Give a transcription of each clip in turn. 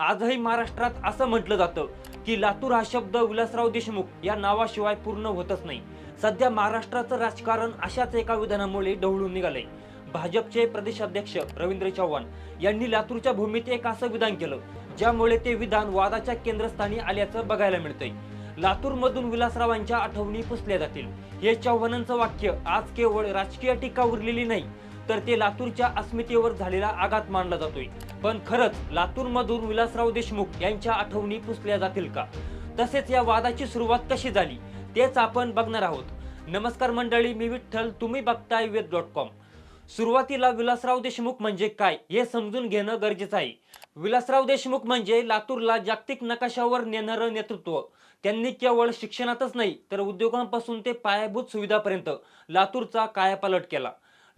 आजही महाराष्ट्रात असं म्हटलं जातं की लातूर हा शब्द विलासराव देशमुख या नावाशिवाय पूर्ण होतच नाही. सध्या महाराष्ट्राचं राजकारण अशाच एका विधानामुळे ढवळून निघालंय. भाजपचे प्रदेशाध्यक्ष रवींद्र चव्हाण यांनी लातूरच्या भूमीत एक असं विधान केलं ज्यामुळे ते विधान वादाच्या केंद्रस्थानी आल्याचं बघायला मिळतंय. लातूरमधून विलासरावांच्या आठवणी पुसल्या जातील. हे चव्हाणांचं वाक्य आज केवळ राजकीय टीका उरलेली नाही तर ते लातूरच्या अस्मितेवर झालेला आघात मानला जातोय. पण खरंच लातूरमधून विलासराव देशमुख यांच्या आठवणी पुसल्या जातील का? तसेच या वादाची सुरुवात कशी झाली तेच आपण बघणार आहोत. नमस्कार मंडळी मी विठ्ठल तुम्ही बघताय वेद डॉट कॉम. सुरुवातीला विलासराव देशमुख म्हणजे काय हे समजून घेणं गरजेचं आहे. विलासराव देशमुख म्हणजे लातूरला जागतिक नकाशावर नेणारं नेतृत्व. त्यांनी केवळ शिक्षणातच नाही तर उद्योगांपासून ते पायाभूत सुविधापर्यंत लातूरचा कायापालट केला.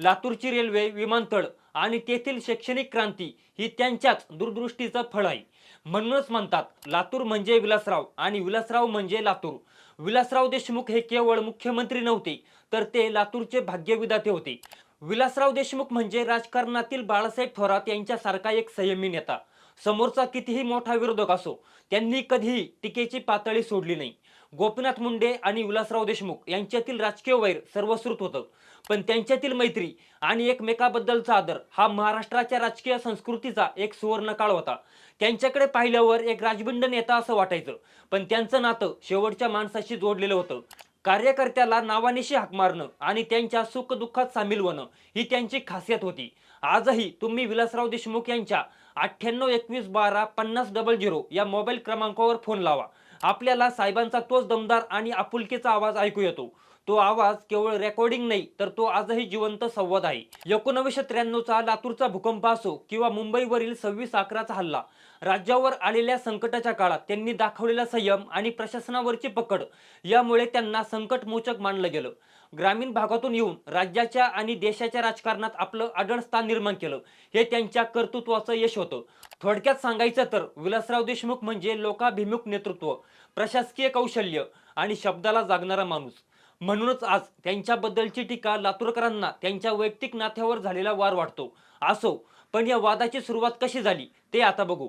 लातूरची रेल्वे विमानतळ आणि तेथील शैक्षणिक क्रांती ही त्यांच्याच दूरदृष्टीचं फळ आहे. म्हणूनच म्हणतात लातूर म्हणजे विलासराव आणि विलासराव म्हणजे लातूर. विलासराव देशमुख हे केवळ मुख्यमंत्री नव्हते तर ते लातूरचे भाग्यविदाते होते. विलासराव देशमुख म्हणजे राजकारणातील बाळासाहेब थोरात यांच्यासारखा एक संयमी नेता. समोरचा कितीही मोठा विरोधक असो त्यांनी कधीही टीकेची पातळी सोडली नाही. गोपीनाथ मुंडे आणि विलासराव देशमुख यांच्यातील राजकीय वैर सर्वश्रुत होतं. पण त्यांच्यातील मैत्री आणि एकमेकाबद्दलचा आदर हा महाराष्ट्राच्या राजकीय संस्कृतीचा एक सुवर्ण काळ होता. त्यांच्याकडे पाहिल्यावर एक राजबिंड नेता असं वाटायचं. पण त्यांचं नातं शेवटच्या माणसाशी जोडलेलं होतं. कार्यकर्त्याला नावानिशी हाक मारणं आणि त्यांच्या सुखदुःखात सामील होणं ही त्यांची खासियत होती. आजही तुम्ही विलासराव देशमुख यांच्या अठ्ठ्याण्णव एकवीस बारा पन्नास डबल झिरो या मोबाईल क्रमांकावर फोन लावा. आपल्याला साहेबांचा तोच दमदार आणि आपुलकीचा आवाज ऐकू येतो. तो आवाज केवळ रेकॉर्डिंग नाही तर तो आजही जिवंत संवाद आहे. एकोणीसशे त्र्याण्णवचा लातूरचा भूकंप असो किंवा मुंबईवरील सव्वीस अकराचा हल्ला राज्यावर आलेल्या संकटाच्या काळात त्यांनी दाखवलेला संयम आणि प्रशासनावरची पकड यामुळे त्यांना संकटमोचक मानलं गेलं. ग्रामीण भागातून येऊन राज्याच्या आणि देशाच्या राजकारणात आपलं आढळ स्थान निर्माण केलं हे त्यांच्या कर्तृत्वाचं यश होतं. थोडक्यात सांगायचं तर विलासराव देशमुख म्हणजे लोकाभिमुख नेतृत्व प्रशासकीय कौशल्य आणि शब्दाला जागणारा माणूस. म्हणूनच आज त्यांच्याबद्दलची टीका लातूरकरांना त्यांच्या वैयक्तिक नात्यावर झालेला वार वाटतो. असो पण या वादाची सुरुवात कशी झाली ते आता बघू.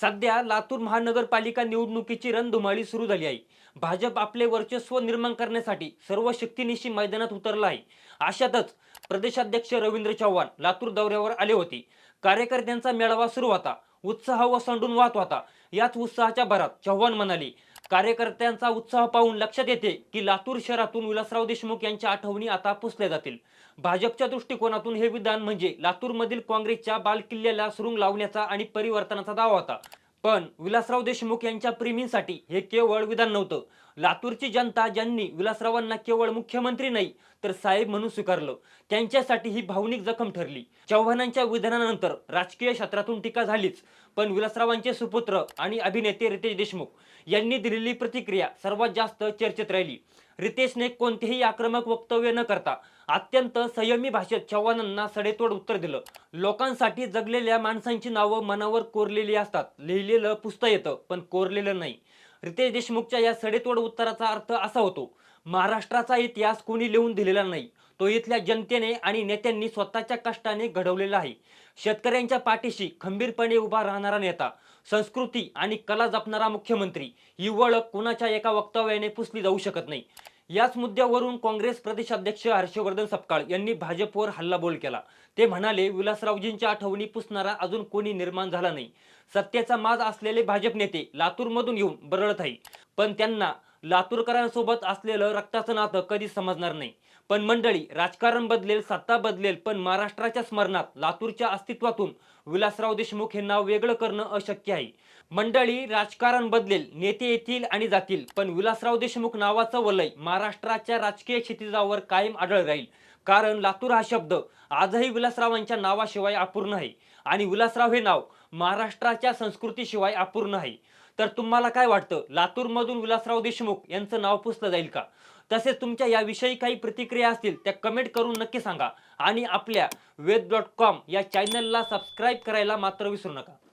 सध्या लातूर महानगरपालिका निवडणुकीची रणधुमाळी सुरू झाली आहे. भाजप आपले वर्चस्व निर्माण करण्यासाठी सर्व शक्तीनिशी मैदानात उतरला आहे. अशातच प्रदेशाध्यक्ष रवींद्र चव्हाण लातूर दौऱ्यावर आले होते. कार्यकर्त्यांचा मेळावा सुरू होता. उत्साह व सांडून वाहत होता. याच उत्साहाच्या भरात चव्हाण म्हणाले कार्यकर्त्यांचा उत्साह पाहून लक्षात येते की लातूर शहरातून विलासराव देशमुख यांच्या आठवणी आता पुसल्या जातील. भाजपच्या दृष्टिकोनातून हे विधान म्हणजे लातूरमधील काँग्रेसच्या बालकिल्ल्याला सुरुंग लावण्याचा आणि परिवर्तनाचा दावा होता. पण विलासराव देशमुख यांच्या प्रेमींसाठी हे केवळ विधान नव्हतं. लातूरची जनता ज्यांनी विलासरावांना केवळ मुख्यमंत्री नाही तर साहेब म्हणून स्वीकारलं. त्यांच्यासाठी ही भावनिक जखम ठरली. चव्हाणांच्या विधानानंतर राजकीय क्षेत्रातून टीका झालीच. पण विलासरावांचे सुपुत्र आणि अभिनेते रितेश देशमुख यांनी दिलेली प्रतिक्रिया सर्वात जास्त चर्चेत राहिली. रितेशने कोणतेही आक्रमक वक्तव्य न करता अत्यंत संयमी भाषेत चव्हाणांना सडेतोड उत्तर दिलं. लोकांसाठी जगलेल्या माणसांची नावं मनावर कोरलेली असतात. लिहिलेलं पुसता येतं पण कोरलेलं नाही. रितेश देशमुखच्या या सडेतोड उत्तराचा अर्थ असा होतो महाराष्ट्राचा इतिहास कोणी लिहून दिलेला नाही. तो इथल्या जनतेने आणि नेत्यांनी स्वतःच्या कष्टाने घडवलेला आहे. शेतकऱ्यांच्या पाठीशी खंबीरपणे उभा राहणारा नेता संस्कृती आणि कला जपणारा मुख्यमंत्री ही ओळख कुणाच्या एका वक्तव्याने पुसली जाऊ शकत नाही. याच मुद्द्यावरून काँग्रेस प्रदेशाध्यक्ष हर्षवर्धन सपकाळ यांनी भाजपवर हल्लाबोल केला. ते म्हणाले विलासरावजींच्या आठवणी पुसणारा अजून कोणी निर्माण झाला नाही. सत्तेचा माज असलेले भाजप नेते लातूरमधून येऊन बरळत आहे पण त्यांना लातूरकरांसोबत असलेलं रक्ताचं नातं कधी समजणार नाही. पण मंडळी राजकारण बदलेल सत्ता बदलेल पण महाराष्ट्राच्या स्मरणात लातूरच्या अस्तित्वातून विलासराव देशमुख हे नाव वेगळं करणं अशक्य आहे. मंडळी राजकारण बदलेल नेते येतील आणि जातील पण विलासराव देशमुख नावाचं वलय महाराष्ट्राच्या राजकीय क्षितिजावर कायम आढळ राहील. कारण लातूर हा शब्द आजही विलासरावांच्या नावाशिवाय अपूर्ण आहे. आणि विलासराव हे नाव महाराष्ट्राच्या संस्कृतीशिवाय अपूर्ण आहे. तर तुम्हाला काय वाटतं? लातूरमधून विलासराव देशमुख यांचं नाव पुसलं जाईल का? तसेच तुमच्या याविषयी काही प्रतिक्रिया असतील त्या कमेंट करून नक्की सांगा. आणि आपल्या वेद डॉट कॉम या चॅनलला सबस्क्राईब करायला मात्र विसरू नका.